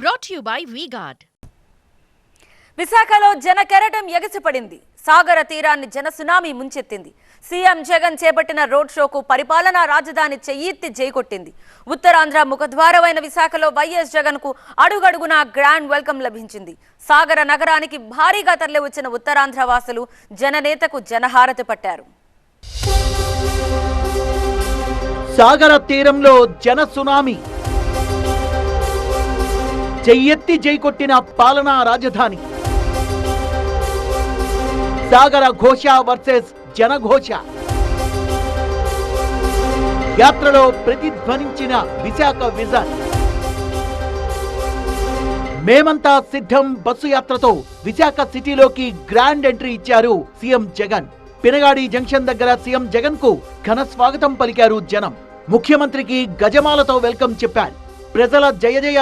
brought to you by VGuard. విశాఖలో జన కెరటం ఎగసిపడింది. సాగర తీరాన్ని జన సునామీ ముంచెత్తింది. సీఎం జగన్ చేపట్టిన రోడ్ షోకు పరిపాలనా రాజధాని చెయ్యెత్తి జైకొట్టింది. ఉత్తరాంధ్ర ముఖద్వారమైన విశాఖలో వైఎస్ జగన్కు అడుగడుగునా గ్రాండ్ వెల్కమ్ లభించింది. సాగర నగరానికి భారీగా తరలి వచ్చిన ఉత్తరాంధ్ర వాసులు జననేతకు జనహారతి పట్టారు. సాగర తీరంలో జన సునామీ. చెయ్యెత్తి జైకొట్టిన పాలనా రాజధాని. సాగర ఘోష వర్సెస్ జనఘోష. యాత్రలో ప్రతిధ్వనించిన విశాఖ విజన్. మేమంతా సిద్ధం బస్సు యాత్రతో విశాఖ సిటీలోకి గ్రాండ్ ఎంట్రీ ఇచ్చారు సీఎం జగన్. పినగాడి జంక్షన్ దగ్గర సీఎం జగన్కు ఘన స్వాగతం పలికారు జనం. ముఖ్యమంత్రికి గజమాలతో వెల్కమ్ చెప్పారు. ప్రజల జయ జయ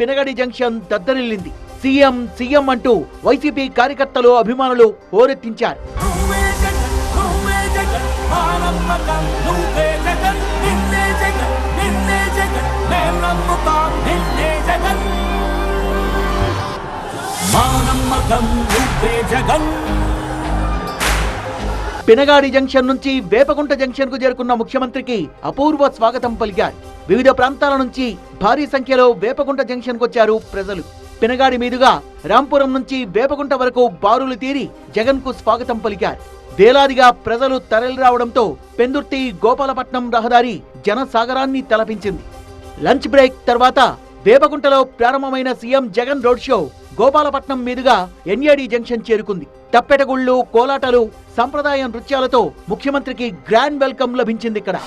పినగడి జంక్షన్ దద్దరిల్లింది. సీఎం సీఎం అంటూ వైసీపీ కార్యకర్తలు అభిమానులు హోరెత్తించారు. జగన్ మా నమ్మకం జగన్. పినగాడి జంక్షన్ నుంచి వేపగుంట జంక్షన్కు చేరుకున్న ముఖ్యమంత్రికి అపూర్వ స్వాగతం పలికారు. వివిధ ప్రాంతాల నుంచి భారీ సంఖ్యలో వేపగుంట జంక్షన్కు వచ్చారు ప్రజలు. పినగాడి మీదుగా రాంపురం నుంచి వేపగుంట వరకు బారులు తీరి జగన్కు స్వాగతం పలికారు. వేలాదిగా ప్రజలు తరలి రావడంతో పెందుర్తి గోపాలపట్నం రహదారి జనసాగరాన్ని తలపించింది. లంచ్ బ్రేక్ తర్వాత వేపగుంటలో ప్రారంభమైన CM Jagan road show Gopalapatnam మీదుగా ఎన్ఏడి జంక్షన్ చేరుకుంది. తప్పెటగుళ్ళు కోలాటలు సంప్రదాయ నృత్యాలతో ముఖ్యమంత్రికి గ్రాండ్ వెల్కమ్ లభించింది ఇక్కడ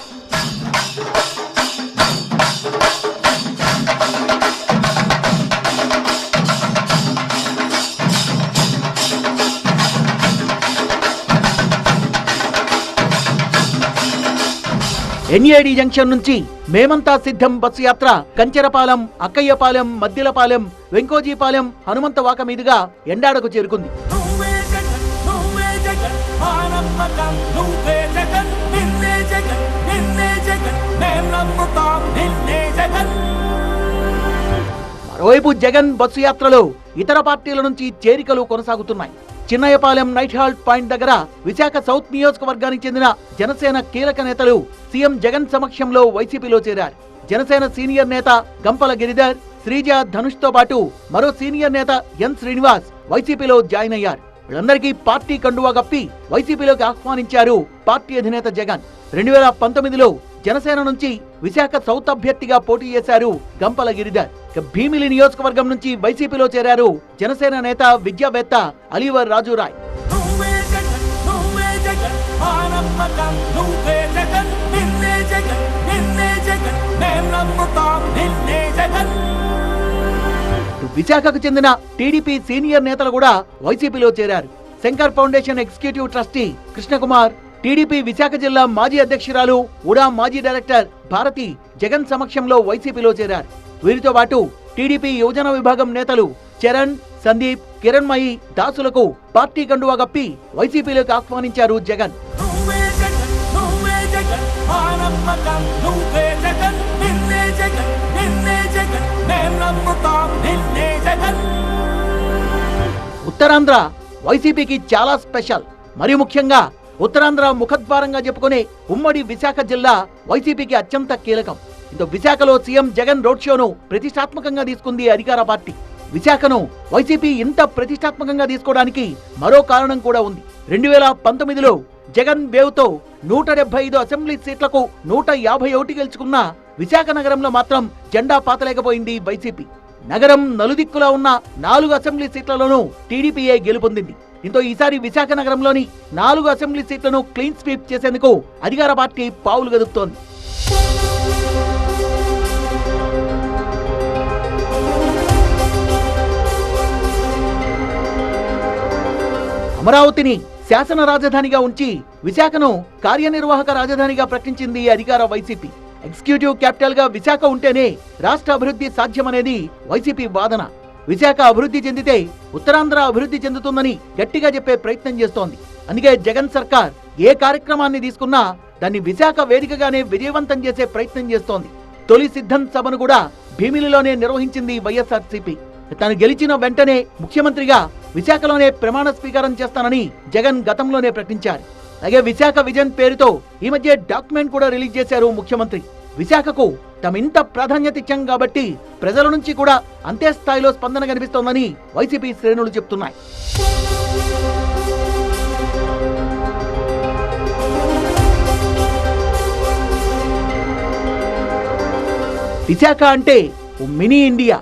ఎన్ఏడి జంక్షన్ నుంచి మేమంతా సిద్ధం బస్సు యాత్ర కంచెరపాలెం అక్కయ్యపాలెం మద్దిలపాలెం వెంకోజీపాలెం హనుమంతవాక మీదుగా ఎండాడకు చేరుకుంది. మరోవైపు జగన్ బస్సు యాత్రలో ఇతర పార్టీల నుంచి చేరికలు కొనసాగుతున్నాయి. చిన్నయ్యపాలెం నైట్ హాల్ట్ పాయింట్ దగ్గర విశాఖ సౌత్ నియోజకవర్గానికి చెందిన జనసేన కీలక నేతలు సీఎం జగన్ సమక్షంలో వైసీపీలో చేరారు. జనసేన సీనియర్ నేత గంపల గిరిధర్ శ్రీజ ధనుష్తో పాటు మరో సీనియర్ నేత ఎన్ శ్రీనివాస్ వైసీపీలో జాయిన్ అయ్యారు. వీళ్ళందరికీ పార్టీ కండువా కప్పి వైసీపీలోకి ఆహ్వానించారు పార్టీ అధినేత జగన్. రెండు వేల పంతొమ్మిదిలో జనసేన నుంచి విశాఖ సౌత్ అభ్యర్థిగా పోటీ చేశారు గంపల గిరిధర్. భీమిలి నియోజకవర్గం నుంచి వైసీపీలో చేరారు జనసేన నేత విద్యావేత్త అలీవర్ రాజురాయ్ విశాఖకు చెందిన టీడీపీ సీనియర్ నేతలు కూడా వైసీపీలో చేరారు. Shankar foundation executive trustee Krishnakumar TDP Visakha జిల్లా మాజీ అధ్యక్షురాలు ఉడా మాజీ డైరెక్టర్ భారతి జగన్ సమక్షంలో వైసీపీలో చేరారు. వీరితో పాటు టీడీపీ యువజన విభాగం నేతలు చరణ్ సందీప్ కిరణ్మయి దాసులకు పార్టీ కండువా కప్పి వైసీపీలోకి ఆహ్వానించారు జగన్. ఉత్తరాంధ్ర వైసీపీకి చాలా స్పెషల్. మరి ముఖ్యంగా ఉత్తరాంధ్ర ముఖద్వారంగా చెప్పుకునే ఉమ్మడి విశాఖ జిల్లా వైసీపీకి అత్యంత కీలకం. విశాఖలో సీఎం జగన్ రోడ్ షోను ప్రతిష్టాత్మకంగా తీసుకుంది అధికార పార్టీ. విశాఖను వైసీపీ ఇంత ప్రతిష్టాత్మకంగా తీసుకోవడానికి మరో కారణం కూడా ఉంది. రెండు వేల పంతొమ్మిదిలో జగన్ వేవ్తో నూట డెబ్బై ఐదు అసెంబ్లీ సీట్లకు నూట యాభై ఒకటి గెలుచుకున్న విశాఖ నగరంలో మాత్రం జెండా పాతలేకపోయింది వైసీపీ. నగరం నలుదిక్కులా ఉన్న నాలుగు అసెంబ్లీ సీట్లలోనూ టీడీపీఏ గెలుపొందింది. దీంతో ఈసారి విశాఖ నగరంలోని నాలుగు అసెంబ్లీ సీట్లను క్లీన్ స్వీప్ చేసేందుకు అధికార పార్టీ పావులు గదుపుతోంది అమరావతిని శాసన రాజధానిగా ఉంచి విశాఖను కార్యనిర్వాహక రాజధానిగా ప్రకటించింది అధికార వైసీపీ. ఎగ్జిక్యూటివ్ క్యాపిటల్గా విశాఖ ఉంటేనే రాష్ట్ర అభివృద్ధి సాధ్యమనేది వైసీపీ వాదన. విశాఖ అభివృద్ధి చెందితే ఉత్తరాంధ్ర అభివృద్ధి చెందుతుందని గట్టిగా చెప్పే ప్రయత్నం చేస్తోంది. అందుకే జగన్ సర్కార్ ఏ కార్యక్రమాన్ని తీసుకున్నా దాన్ని విశాఖ వేదికగానే విజయవంతం చేసే ప్రయత్నం చేస్తోంది. తొలి సిద్ధం సభను కూడా భీమిలిలోనే నిర్వహించింది వైఎస్ఆర్సీపీ. తను గెలిచిన వెంటనే ముఖ్యమంత్రిగా విశాఖలోనే ప్రమాణ స్వీకారం చేస్తానని జగన్ గతంలోనే ప్రకటించారు. అలాగే విశాఖ విజన్ పేరుతో ఈ మధ్య డాక్యుమెంట్ కూడా రిలీజ్ చేశారు ముఖ్యమంత్రి. విశాఖకు తమింత ప్రాధాన్యత ఇచ్చాం కాబట్టి ప్రజల నుంచి కూడా అంతే స్థాయిలో స్పందన కనిపిస్తోందని వైసీపీ శ్రేణులు చెప్తున్నాయి. విశాఖ అంటే ఓ మినీ ఇండియా.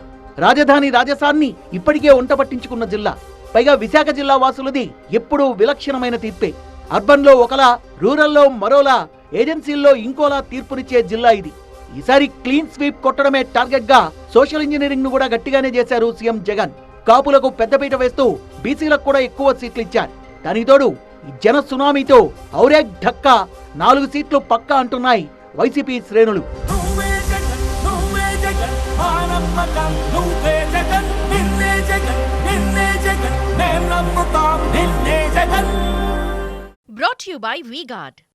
రాజధాని రాజసాన్ని ఇప్పటికే వంట పట్టించుకున్న జిల్లా. పైగా విశాఖ జిల్లా వాసులది ఎప్పుడూ విలక్షణమైన తీర్పే. అర్బన్లో ఒకలా రూరల్లో మరోలా ఏజెన్సీల్లో ఇంకోలా తీర్పునిచ్చే జిల్లా ఇది. ఈసారి క్లీన్ స్వీప్ కొట్టడమే టార్గెట్గా సోషల్ ఇంజనీరింగ్ను కూడా గట్టిగానే చేశారు సీఎం జగన్. కాపులకు పెద్దపీట వేస్తూ బీసీలకు కూడా ఎక్కువ సీట్లు ఇచ్చారు దానికి తోడు జన సునామీతో ఔరేగ్ ఢక్కా నాలుగు సీట్లు పక్కా అంటున్నాయి వైసీపీ శ్రేణులు. బ్రాట్ యు బై జగన్ మా